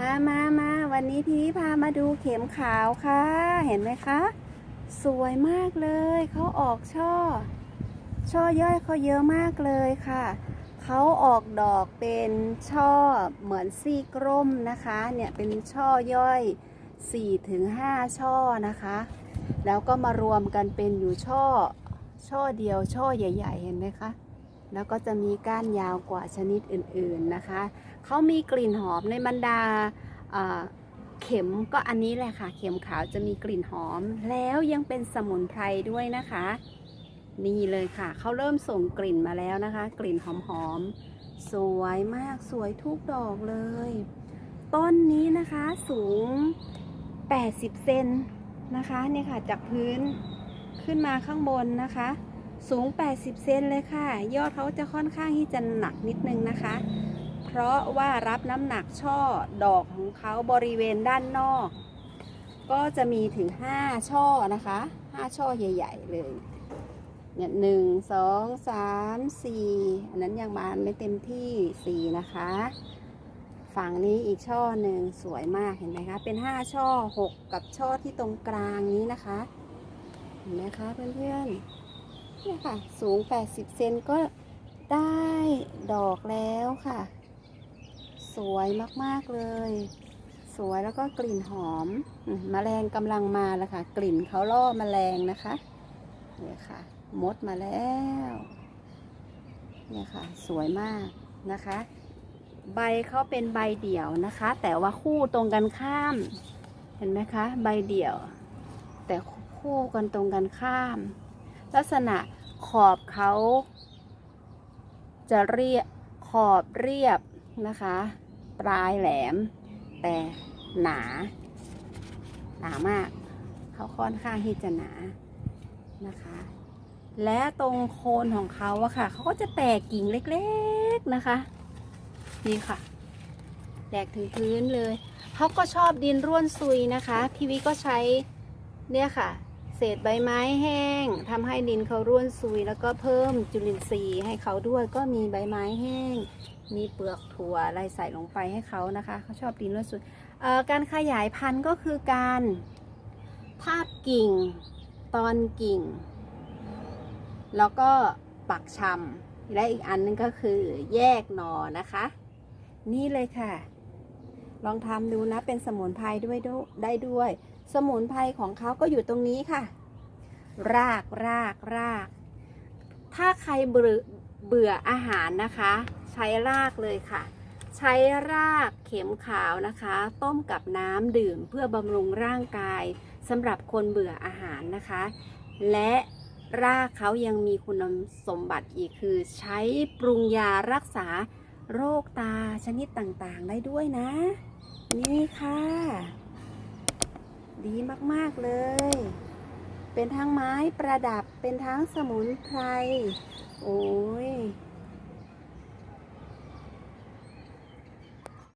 มามามาวันนี้พี่พามาดูเข็มขาวค่ะ เห็นไหมคะ สวยมากเลย เขาออกช่อ ช่อย่อยเขาเยอะมากเลยค่ะ เขาออกดอกเป็นช่อเหมือนซี่กร่มนะคะ เนี่ยเป็นช่อย่อย4ถึง5ช่อนะคะ แล้วก็มารวมกันเป็นอยู่ช่อ ช่อเดียวช่อใหญ่ ๆ เห็นไหมคะ แล้วก็จะมีก้านยาวกว่าชนิดอื่นๆนะคะ เขามีกลิ่นหอมในบรรดาเข็มก็อันนี้แหละค่ะ เข็มขาวจะมีกลิ่นหอม แล้วยังเป็นสมุนไพรด้วยนะคะ นี่เลยค่ะ เขาเริ่มส่งกลิ่นมาแล้วนะคะ กลิ่นหอมๆ สวยมาก สวยทุกดอกเลย ต้นนี้นะคะสูง 80 เซนนะคะเนี่ยค่ะจากพื้นขึ้นมาข้างบนนะคะ สูง 80 เซนเลยค่ะ ยอดเขาจะค่อนข้างที่จะหนักนิดนึงนะคะ เพราะว่ารับน้ำหนักช่อดอกของเขาบริเวณด้านนอก ก็จะมีถึง 5 ช่อนะคะ 5 ช่อใหญ่ ๆ เลยเนี่ยหนึ่งสองสามสี่อันนั้นยังบานไม่เต็มที่สี่นะคะ ฝั่งนี้อีกช่อหนึ่งสวยมากเห็นไหมคะ เป็น5ช่อ6กับช่อที่ตรงกลางนี้นะคะ เห็นไหมคะเพื่อนๆ เนี่ยค่ะ สูง 80 เซนก็ได้ดอกแล้วค่ะ สวยมากๆเลย สวยแล้วก็กลิ่นหอมมแมลงกำลังมาแล้วค่ะ กลิ่นเขาล่อแมลงนะคะเนี่ยค่ะ มดมาแล้วเนี่ยค่ะ สวยมากนะคะ ใบเขาเป็นใบเดี่ยวนะคะ แต่ว่าคู่ตรงกันข้าม เห็นไหมคะ ใบเดี่ยว แต่คู่กันตรงกันข้าม ลักษณะขอบเขาจะเรียบขอบเรียบนะคะ ปลายแหลม แต่หนา หนามาก เขาค่อนข้างที่จะหนานะคะ และตรงโคนของเขาอะค่ะ เขาก็จะแตกกิ่งเล็กๆนะคะ นี่ค่ะ แตกถึงพื้นเลย เขาก็ชอบดินร่วนซุยนะคะ พี่วิก็ใช้เนี่ยค่ะ เศษใบไม้แห้งทำให้ดินเขาร่วนซุย แล้วก็เพิ่มจุลินทรีย์ให้เขาด้วยก็มีใบไม้แห้ง มีเปลือกถั่วอะไรใส่ลงไปให้เขานะคะเขาชอบดินร่วนซุยการขยายพันธุ์ก็คือการทาบกิ่ง ตอนกิ่ง แล้วก็ปักชำและอีกอันนึงก็คือแยกหนอนะคะ นี่เลยค่ะ ลองทำดูนะเป็นสมุนไพรด้วยดูได้ด้วย สมุนไพรของเขาก็อยู่ตรงนี้ค่ะ รากรากราก ถ้าใครเบื่อเบื่ออาหารนะคะ ใช้รากเลยค่ะ ใช้รากเข็มขาวนะคะ ต้มกับน้ำดื่มเพื่อบำรุงร่างกายสำหรับคนเบื่ออาหารนะคะ และรากเขายังมีคุณสมบัติอีกคือ ใช้ปรุงยารักษาโรคตาชนิดต่างๆ ได้ด้วยนะ นี่ค่ะ ดีมากๆเลย เป็นทั้งไม้ประดับเป็นทั้งสมุนไพร โอ้ย